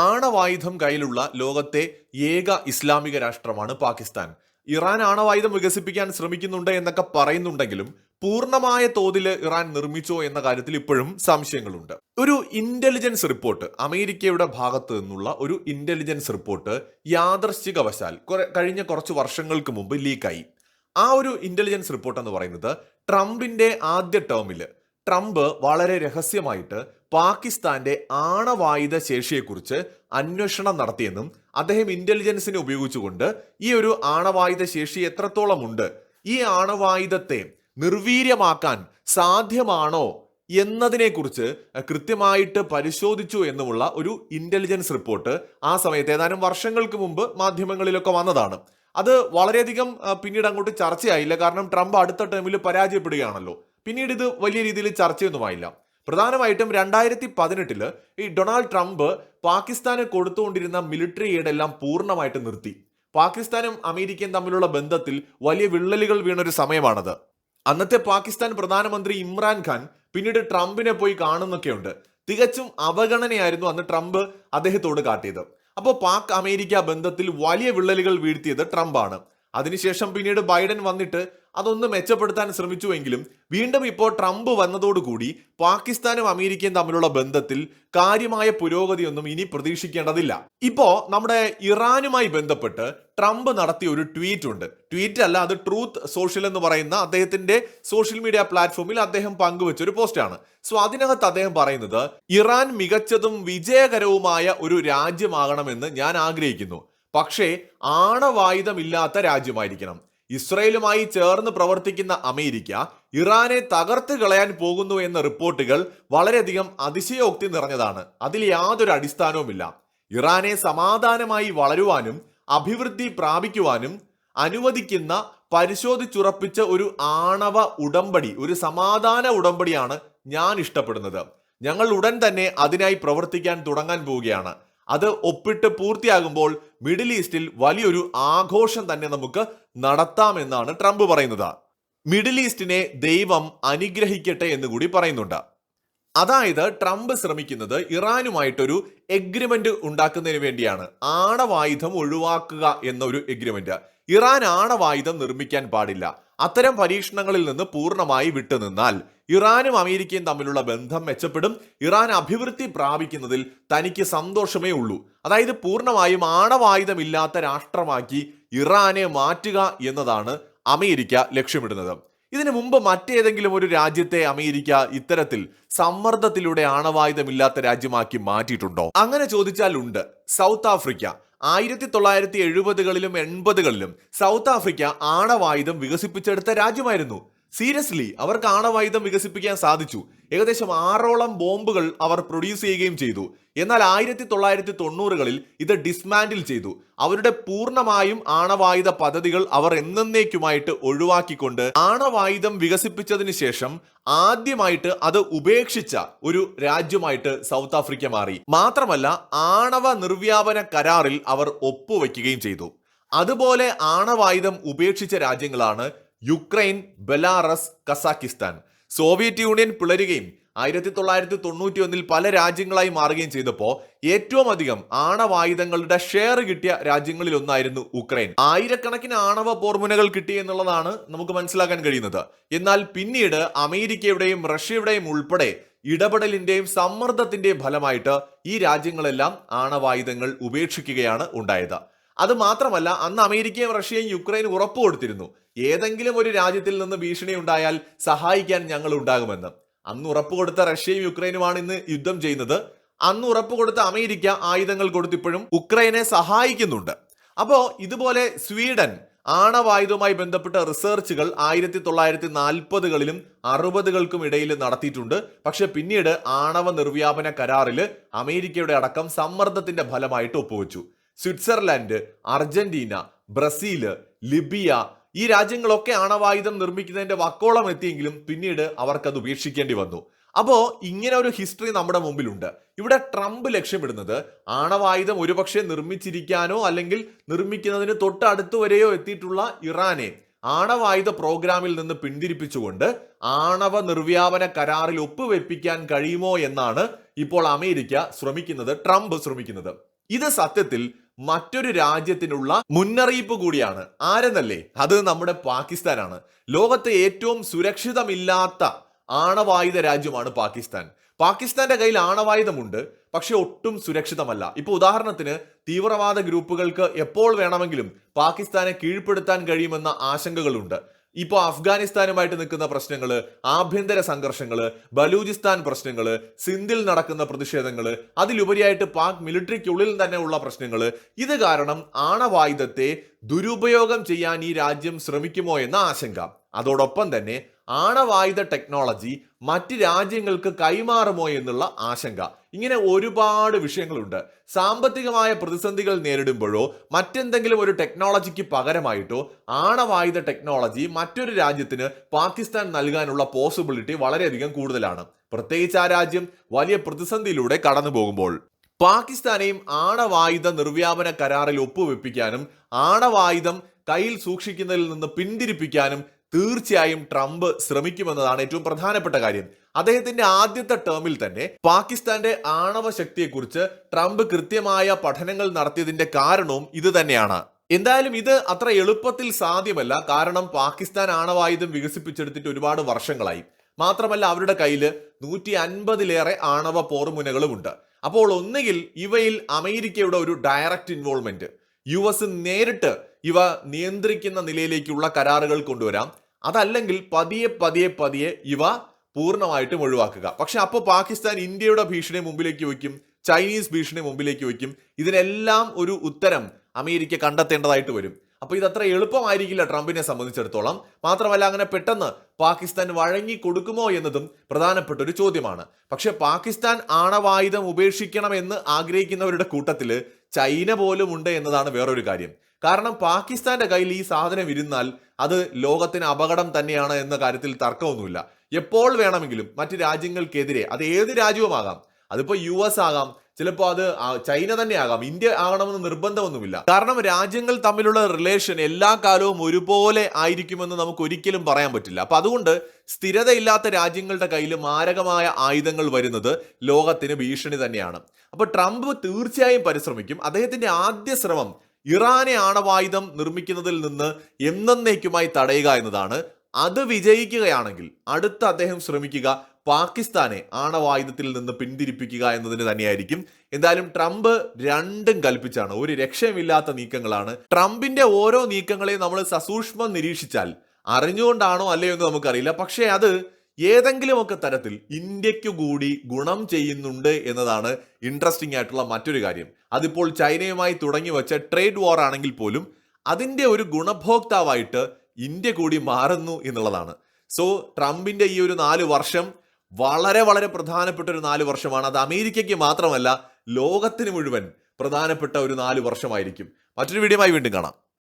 ആണവായുധം കയ്യിലുള്ള ലോകത്തെ ഏക ഇസ്ലാമിക രാഷ്ട്രമാണ് പാകിസ്ഥാൻ. ഇറാൻ ആണവായുധം വികസിപ്പിക്കാൻ ശ്രമിക്കുന്നുണ്ട് എന്നൊക്കെ പറയുന്നുണ്ടെങ്കിലും പൂർണമായ തോതിൽ ഇറാൻ നിർമ്മിച്ചോ എന്ന കാര്യത്തിൽ ഇപ്പോഴും സംശയങ്ങളുണ്ട്. ഒരു ഇന്റലിജൻസ് റിപ്പോർട്ട് അമേരിക്കയുടെ ഭാഗത്ത് നിന്നുള്ള ഒരു ഇന്റലിജൻസ് റിപ്പോർട്ട് യാദർശികവശാൽ കഴിഞ്ഞ കുറച്ച് വർഷങ്ങൾക്ക് മുമ്പ് ലീക്കായി. ആ ഒരു ഇന്റലിജൻസ് റിപ്പോർട്ട് എന്ന് പറയുന്നത് ട്രംപിന്റെ ആദ്യ ടേമിൽ ട്രംപ് വളരെ രഹസ്യമായിട്ട് പാകിസ്ഥാന്റെ ആണവായുധ ശേഷിയെക്കുറിച്ച് അന്വേഷണം നടത്തിയെന്നും അദ്ദേഹം ഇന്റലിജൻസിനെ ഉപയോഗിച്ചുകൊണ്ട് ഈ ഒരു ആണവായുധ ശേഷി എത്രത്തോളമുണ്ട്? ഈ ആണവായുധത്തെ നിർവീര്യമാക്കാൻ സാധ്യമാണോ എന്നതിനെക്കുറിച്ച് കൃത്യമായിട്ട് പരിശോധിച്ചു എന്നുമുള്ള ഒരു ഇന്റലിജൻസ് റിപ്പോർട്ട് ആ സമയത്ത് ഏതാനും വർഷങ്ങൾക്ക് മുമ്പ് മാധ്യമങ്ങളിലൊക്കെ വന്നതാണ്. അത് വളരെയധികം പിന്നീട് അങ്ങോട്ട് ചർച്ചയായില്ല. കാരണം ട്രംപ് അടുത്ത ടേമിൽ പരാജയപ്പെടുകയാണല്ലോ. പിന്നീട് ഇത് വലിയ രീതിയിൽ ചർച്ചയൊന്നുമായില്ല പ്രധാനമായിട്ടും രണ്ടായിരത്തി പതിനെട്ടിൽ ഈ ഡൊണാൾഡ് ട്രംപ് പാകിസ്ഥാന് കൊടുത്തുകൊണ്ടിരുന്ന മിലിറ്ററി എയ്ഡ് എല്ലാം പൂർണമായിട്ട് നിർത്തി. പാകിസ്ഥാനും അമേരിക്കയും തമ്മിലുള്ള ബന്ധത്തിൽ വലിയ വിള്ളലുകൾ വീണൊരു സമയമാണത്. അന്നത്തെ പാകിസ്ഥാൻ പ്രധാനമന്ത്രി ഇമ്രാൻഖാൻ പിന്നീട് ട്രംപിനെ പോയി കാണുന്നൊക്കെയുണ്ട്. തികച്ചും അവഗണനയായിരുന്നു അന്ന് ട്രംപ് അദ്ദേഹത്തോട് കാട്ടിയത്. അപ്പോൾ പാക് അമേരിക്ക ബന്ധത്തിൽ വലിയ വിള്ളലുകൾ വീഴ്ത്തിയത് ട്രംപാണ്. അതിനുശേഷം പിന്നീട് ബൈഡൻ വന്നിട്ട് അതൊന്ന് മെച്ചപ്പെടുത്താൻ ശ്രമിച്ചുവെങ്കിലും വീണ്ടും ഇപ്പോൾ ട്രംപ് വന്നതോടുകൂടി പാകിസ്ഥാനും അമേരിക്കയും തമ്മിലുള്ള ബന്ധത്തിൽ കാര്യമായ പുരോഗതിയൊന്നും ഇനി പ്രതീക്ഷിക്കേണ്ടതില്ല. ഇപ്പോ നമ്മുടെ ഇറാനുമായി ബന്ധപ്പെട്ട് ട്രംപ് നടത്തിയ ഒരു ട്വീറ്റ് ഉണ്ട്. ട്വീറ്റ് അല്ല അത് ട്രൂത്ത് സോഷ്യൽ എന്ന് പറയുന്ന അദ്ദേഹത്തിന്റെ സോഷ്യൽ മീഡിയ പ്ലാറ്റ്ഫോമിൽ അദ്ദേഹം പങ്കുവെച്ച ഒരു പോസ്റ്റാണ് സോ അതിനകത്ത് അദ്ദേഹം പറയുന്നത് ഇറാൻ മികച്ചതും വിജയകരവുമായ ഒരു രാജ്യമാകണമെന്ന് ഞാൻ ആഗ്രഹിക്കുന്നു. പക്ഷേ ആണവായുധമില്ലാത്ത രാജ്യമായിരിക്കണം. ഇസ്രയേലുമായി ചേർന്ന് പ്രവർത്തിക്കുന്ന അമേരിക്ക ഇറാനെ തകർത്ത് കളയാൻ പോകുന്നു എന്ന റിപ്പോർട്ടുകൾ വളരെയധികം അതിശയോക്തി നിറഞ്ഞതാണ്. അതിൽ യാതൊരു അടിസ്ഥാനവുമില്ല. ഇറാനെ സമാധാനമായി വളരുവാനും അഭിവൃദ്ധി പ്രാപിക്കുവാനും അനുവദിക്കുന്ന പരിശോധിച്ചുറപ്പിച്ച ഒരു ആണവ ഉടമ്പടി ഒരു സമാധാന ഉടമ്പടിയാണ് ഞാൻ ഇഷ്ടപ്പെടുന്നത്. ഞങ്ങൾ ഉടൻ തന്നെ അതിനായി പ്രവർത്തിക്കാൻ തുടങ്ങാൻ പോവുകയാണ്. അത് ഒപ്പിട്ട് പൂർത്തിയാകുമ്പോൾ മിഡിൽ ഈസ്റ്റിൽ വലിയൊരു ആഘോഷം തന്നെ നമുക്ക് നടത്താമെന്നാണ് ട്രംപ് പറയുന്നത്. മിഡിൽ ഈസ്റ്റിനെ ദൈവം അനുഗ്രഹിക്കട്ടെ എന്ന് കൂടി പറയുന്നുണ്ട്. അതായത് ട്രംപ് ശ്രമിക്കുന്നത് ഇറാനുമായിട്ടൊരു എഗ്രിമെന്റ് ഉണ്ടാക്കുന്നതിന് വേണ്ടിയാണ്. ആണവായുധം ഒഴിവാക്കുക എന്നൊരു എഗ്രിമെന്റ് ഇറാൻ ആണവായുധം നിർമ്മിക്കാൻ പാടില്ല. അത്തരം പരീക്ഷണങ്ങളിൽ നിന്ന് പൂർണമായി വിട്ടുനിന്നാൽ ഇറാനും അമേരിക്കയും തമ്മിലുള്ള ബന്ധം മെച്ചപ്പെടും. ഇറാൻ അഭിവൃദ്ധി പ്രാപിക്കുന്നതിൽ തനിക്ക് സന്തോഷമേ ഉള്ളൂ. അതായത് പൂർണമായും ആണവായുധമില്ലാത്ത രാഷ്ട്രമാക്കി ഇറാനെ മാറ്റുക എന്നതാണ് അമേരിക്ക ലക്ഷ്യമിടുന്നത്. ഇതിനു മുമ്പ് മറ്റേതെങ്കിലും ഒരു രാജ്യത്തെ അമേരിക്ക ഇത്തരത്തിൽ സമ്മർദ്ദത്തിലൂടെ ആണവായുധമില്ലാത്ത രാജ്യമാക്കി മാറ്റിയിട്ടുണ്ടോ? അങ്ങനെ ചോദിച്ചാൽ ഉണ്ട്. South Africa. ആയിരത്തി തൊള്ളായിരത്തി എഴുപതുകളിലും എൺപതുകളിലും സൗത്ത് ആഫ്രിക്ക ആണവായുധം വികസിപ്പിച്ചെടുത്ത രാജ്യമായിരുന്നു. സീരിയസ്ലി അവർക്ക് ആണവായുധം വികസിപ്പിക്കാൻ സാധിച്ചു. ഏകദേശം ആറോളം ബോംബുകൾ അവർ പ്രൊഡ്യൂസ് ചെയ്യുകയും ചെയ്തു. എന്നാൽ ആയിരത്തി തൊള്ളായിരത്തി തൊണ്ണൂറുകളിൽ ഇത് ഡിസ്മാൻഡിൽ ചെയ്തു. അവരുടെ പൂർണമായും ആണവായുധ പദ്ധതികൾ അവർ എന്നേക്കുമായിട്ട് ഒഴിവാക്കിക്കൊണ്ട് ആണവായുധം വികസിപ്പിച്ചതിന് ശേഷം ആദ്യമായിട്ട് അത് ഉപേക്ഷിച്ച ഒരു രാജ്യമായിട്ട് സൗത്ത് ആഫ്രിക്ക മാറി. മാത്രമല്ല ആണവ നിർവ്യാപന കരാറിൽ അവർ ഒപ്പുവെക്കുകയും ചെയ്തു. അതുപോലെ ആണവായുധം ഉപേക്ഷിച്ച രാജ്യങ്ങളാണ് Ukraine Belarus Kazakhstan. Soviet Union പിളരുകയും ആയിരത്തി തൊള്ളായിരത്തി തൊണ്ണൂറ്റി ഒന്നിൽ പല രാജ്യങ്ങളായി മാറുകയും ചെയ്തപ്പോൾ ഏറ്റവും അധികം ആണവായുധങ്ങളുടെ ഷെയർ കിട്ടിയ രാജ്യങ്ങളിൽ ഒന്നായിരുന്നു ഉക്രൈൻ. ആയിരക്കണക്കിന് ആണവ പോർമുനകൾ കിട്ടി എന്നുള്ളതാണ് നമുക്ക് മനസ്സിലാക്കാൻ കഴിയുന്നത്. എന്നാൽ പിന്നീട് അമേരിക്കയുടെയും റഷ്യയുടെയും ഉൾപ്പെടെ ഇടപെടലിന്റെയും സമ്മർദ്ദത്തിന്റെയും ഫലമായിട്ട് ഈ രാജ്യങ്ങളെല്ലാം ആണവായുധങ്ങൾ ഉപേക്ഷിക്കുകയാണ് ഉണ്ടായത്. അത് മാത്രമല്ല അന്ന് അമേരിക്കയും റഷ്യയും യുക്രൈൻ ഉറപ്പ് കൊടുത്തിരുന്നു. ഏതെങ്കിലും ഒരു രാജ്യത്തിൽ നിന്ന് ഭീഷണി ഉണ്ടായാൽ സഹായിക്കാൻ ഞങ്ങൾ ഉണ്ടാകുമെന്ന്. അന്ന് ഉറപ്പ് കൊടുത്ത റഷ്യയും യുക്രൈനുമാണ് ഇന്ന് യുദ്ധം ചെയ്യുന്നത്. അന്ന് ഉറപ്പ് കൊടുത്ത അമേരിക്ക ആയുധങ്ങൾ കൊടുത്തിപ്പോഴും ഉക്രൈനെ സഹായിക്കുന്നുണ്ട്. അപ്പോ ഇതുപോലെ സ്വീഡൻ ആണവായുധവുമായി ബന്ധപ്പെട്ട റിസർച്ചുകൾ ആയിരത്തി തൊള്ളായിരത്തി നാൽപ്പതുകളിലും അറുപതുകൾക്കും ഇടയിൽ നടത്തിയിട്ടുണ്ട്. പക്ഷെ പിന്നീട് ആണവ നിർവ്യാപന കരാറിൽ അമേരിക്കയുടെ അടക്കം സമ്മർദ്ദത്തിന്റെ ഫലമായിട്ട് ഒപ്പുവെച്ചു. സ്വിറ്റ്സർലാൻഡ് അർജന്റീന ബ്രസീൽ ലിബിയ ഈ രാജ്യങ്ങളൊക്കെ ആണവായുധം നിർമ്മിക്കുന്നതിന്റെ വക്കോളം എത്തിയെങ്കിലും പിന്നീട് അവർക്കത് ഉപേക്ഷിക്കേണ്ടി വന്നു. അപ്പോ ഇങ്ങനെ ഒരു ഹിസ്റ്ററി നമ്മുടെ മുമ്പിലുണ്ട്. ഇവിടെ ട്രംപ് ലക്ഷ്യമിടുന്നത് ആണവായുധം ഒരുപക്ഷെ നിർമ്മിച്ചിരിക്കാനോ അല്ലെങ്കിൽ നിർമ്മിക്കുന്നതിന് തൊട്ടടുത്ത് വരെയോ എത്തിയിട്ടുള്ള ഇറാനെ ആണവായുധ പ്രോഗ്രാമിൽ നിന്ന് പിന്തിരിപ്പിച്ചുകൊണ്ട് ആണവ നിർവ്യാപന കരാറിൽ ഒപ്പുവെപ്പിക്കാൻ കഴിയുമോ എന്നാണ് ഇപ്പോൾ അമേരിക്ക ശ്രമിക്കുന്നത് ട്രംപ് ശ്രമിക്കുന്നത്. ഇത് സത്യത്തിൽ മറ്റൊരു രാജ്യത്തിനുള്ള മുന്നറിയിപ്പ് കൂടിയാണ്. ആരെന്നല്ലേ? അത് നമ്മുടെ പാകിസ്ഥാനാണ്. ലോകത്തെ ഏറ്റവും സുരക്ഷിതമില്ലാത്ത ആണവായുധ രാജ്യമാണ് പാകിസ്ഥാൻ. പാകിസ്ഥാന്റെ കയ്യിൽ ആണവായുധമുണ്ട് പക്ഷെ ഒട്ടും സുരക്ഷിതമല്ല. ഇപ്പൊ ഉദാഹരണത്തിന് തീവ്രവാദ ഗ്രൂപ്പുകൾക്ക് എപ്പോൾ വേണമെങ്കിലും പാകിസ്ഥാനെ കീഴ്പ്പെടുത്താൻ കഴിയുമെന്ന ആശങ്കകളുണ്ട്. ഇപ്പോൾ അഫ്ഗാനിസ്ഥാനുമായിട്ട് നിൽക്കുന്ന പ്രശ്നങ്ങൾ ആഭ്യന്തര സംഘർഷങ്ങൾ ബലൂചിസ്ഥാൻ പ്രശ്നങ്ങൾ സിന്ധിൽ നടക്കുന്ന പ്രതിഷേധങ്ങൾ അതിലുപരിയായിട്ട് പാക് മിലിറ്ററിക്കുള്ളിൽ തന്നെ ഉള്ള പ്രശ്നങ്ങൾ ഇത് കാരണം ആണവായുധത്തെ ദുരുപയോഗം ചെയ്യാൻ ഈ രാജ്യം ശ്രമിക്കുമോ എന്ന ആശങ്ക. അതോടൊപ്പം തന്നെ ആണവായുധ ടെക്നോളജി മറ്റ് രാജ്യങ്ങൾക്ക് കൈമാറുമോ എന്നുള്ള ആശങ്ക. ഇങ്ങനെ ഒരുപാട് വിഷയങ്ങളുണ്ട്. സാമ്പത്തികമായ പ്രതിസന്ധികൾ നേരിടുമ്പോഴോ മറ്റെന്തെങ്കിലും ഒരു ടെക്നോളജിക്ക് പകരമായിട്ടോ ആണവായുധ ടെക്നോളജി മറ്റൊരു രാജ്യത്തിന് പാകിസ്ഥാൻ നൽകാനുള്ള പോസിബിലിറ്റി വളരെയധികം കൂടുതലാണ്. പ്രത്യേകിച്ച് ആ രാജ്യം വലിയ പ്രതിസന്ധിയിലൂടെ കടന്നു പോകുമ്പോൾ പാകിസ്ഥാനെയും ആണവായുധ നിർവ്യാപന കരാറിൽ ഒപ്പുവെപ്പിക്കാനും ആണവായുധം കയ്യിൽ സൂക്ഷിക്കുന്നതിൽ നിന്ന് പിന്തിരിപ്പിക്കാനും തീർച്ചയായും ട്രംപ് ശ്രമിക്കുമെന്നതാണ് ഏറ്റവും പ്രധാനപ്പെട്ട കാര്യം. അദ്ദേഹത്തിന്റെ ആദ്യത്തെ ടേമിൽ തന്നെ പാകിസ്ഥാന്റെ ആണവ ശക്തിയെക്കുറിച്ച് ട്രംപ് കൃത്യമായ പഠനങ്ങൾ നടത്തിയതിന്റെ കാരണവും ഇത് തന്നെയാണ്. എന്തായാലും ഇത് അത്ര എളുപ്പത്തിൽ സാധ്യമല്ല. കാരണം പാകിസ്ഥാൻ ആണവായുധം വികസിപ്പിച്ചെടുത്തിട്ട് ഒരുപാട് വർഷങ്ങളായി. മാത്രമല്ല അവരുടെ കയ്യിൽ നൂറ്റി അൻപതിലേറെ ആണവ പോർമുനകളുമുണ്ട്. അപ്പോൾ ഒന്നുകിൽ ഇവയിൽ അമേരിക്കയുടെ ഒരു ഡയറക്റ്റ് ഇൻവോൾവ്മെന്റ് യു എസ് നേരിട്ട് ഇവ നിയന്ത്രിക്കുന്ന നിലയിലേക്കുള്ള കരാറുകൾ കൊണ്ടുവരാം. അതല്ലെങ്കിൽ പതിയെ പതിയെ പതിയെ ഇവ പൂർണമായിട്ടും ഒഴിവാക്കുക. പക്ഷെ അപ്പോൾ പാകിസ്ഥാൻ ഇന്ത്യയുടെ ഭീഷണി മുമ്പിലേക്ക് വയ്ക്കും ചൈനീസ് ഭീഷണി മുമ്പിലേക്ക് വയ്ക്കും. ഇതിനെല്ലാം ഒരു ഉത്തരം അമേരിക്ക കണ്ടെത്തേണ്ടതായിട്ട് വരും. അപ്പോൾ ഇത് അത്ര എളുപ്പമായിരിക്കില്ല ട്രംപിനെ സംബന്ധിച്ചിടത്തോളം. മാത്രമല്ല അങ്ങനെ പെട്ടെന്ന് പാകിസ്ഥാൻ വഴങ്ങി കൊടുക്കുമോ എന്നതും പ്രധാനപ്പെട്ട ഒരു ചോദ്യമാണ്. പക്ഷേ പാകിസ്ഥാൻ ആണവായുധം ഉപേക്ഷിക്കണമെന്ന് ആഗ്രഹിക്കുന്നവരുടെ കൂട്ടത്തിൽ ചൈന പോലും ഉണ്ട് എന്നതാണ് വേറൊരു കാര്യം. കാരണം പാകിസ്ഥാന്റെ കയ്യിൽ ഈ സാധനം ഇരുന്നാൽ അത് ലോകത്തിന് അപകടം തന്നെയാണ് എന്ന കാര്യത്തിൽ തർക്കമൊന്നുമില്ല. എപ്പോൾ വേണമെങ്കിലും മറ്റ് രാജ്യങ്ങൾക്കെതിരെ അത് ഏത് രാജ്യവുമാകാം അതിപ്പോ യു എസ് ആകാം ചിലപ്പോൾ അത് ചൈന തന്നെ ആകാം ഇന്ത്യ ആകണമെന്ന് നിർബന്ധമൊന്നുമില്ല. കാരണം രാജ്യങ്ങൾ തമ്മിലുള്ള റിലേഷൻ എല്ലാ കാലവും ഒരുപോലെ ആയിരിക്കുമെന്ന് നമുക്ക് ഒരിക്കലും പറയാൻ പറ്റില്ല. അപ്പൊ അതുകൊണ്ട് സ്ഥിരതയില്ലാത്ത രാജ്യങ്ങളുടെ കയ്യിൽ മാരകമായ ആയുധങ്ങൾ വരുന്നത് ലോകത്തിന് ഭീഷണി തന്നെയാണ്. അപ്പൊ ട്രംപ് തീർച്ചയായും പരിശ്രമിക്കും. അദ്ദേഹത്തിന്റെ ആദ്യ ശ്രമം ഇറാനെ ആണവായുധം നിർമ്മിക്കുന്നതിൽ നിന്ന് എന്നേക്കുമായി തടയുക എന്നതാണ്. അത് വിജയിക്കുകയാണെങ്കിൽ അടുത്ത അദ്ദേഹം ശ്രമിക്കുക പാകിസ്ഥാനെ ആണവായുധത്തിൽ നിന്ന് പിന്തിരിപ്പിക്കുക എന്നതിന് തന്നെയായിരിക്കും. എന്തായാലും ട്രംപ് രണ്ടും കൽപ്പിച്ചാണ് ഒരു രക്ഷയുമില്ലാത്ത നീക്കങ്ങളാണ്. ട്രംപിന്റെ ഓരോ നീക്കങ്ങളെയും നമ്മൾ സസൂക്ഷ്മം നിരീക്ഷിച്ചാൽ അറിഞ്ഞുകൊണ്ടാണോ അല്ലയോ എന്ന് നമുക്കറിയില്ല. പക്ഷേ അത് ഏതെങ്കിലുമൊക്കെ തരത്തിൽ ഇന്ത്യയ്ക്കു കൂടി ഗുണം ചെയ്യുന്നുണ്ട് എന്നതാണ് ഇൻട്രസ്റ്റിംഗ് ആയിട്ടുള്ള മറ്റൊരു കാര്യം. അതിപ്പോൾ ചൈനയുമായി തുടങ്ങി വെച്ച ട്രേഡ് വാർ ആണെങ്കിൽ പോലും അതിന്റെ ഒരു ഗുണഭോക്താവായിട്ട് ഇന്ത്യ കൂടി മാറുന്നു എന്നുള്ളതാണ്. സോ ട്രംപിന്റെ ഈ ഒരു നാല് വർഷം വളരെ വളരെ പ്രധാനപ്പെട്ട ഒരു നാല് വർഷമാണ്. അത് അമേരിക്കയ്ക്ക് മാത്രമല്ല ലോകത്തിന് മുഴുവൻ പ്രധാനപ്പെട്ട ഒരു നാല് വർഷമായിരിക്കും. മറ്റൊരു വീഡിയോ വീണ്ടും കാണാം.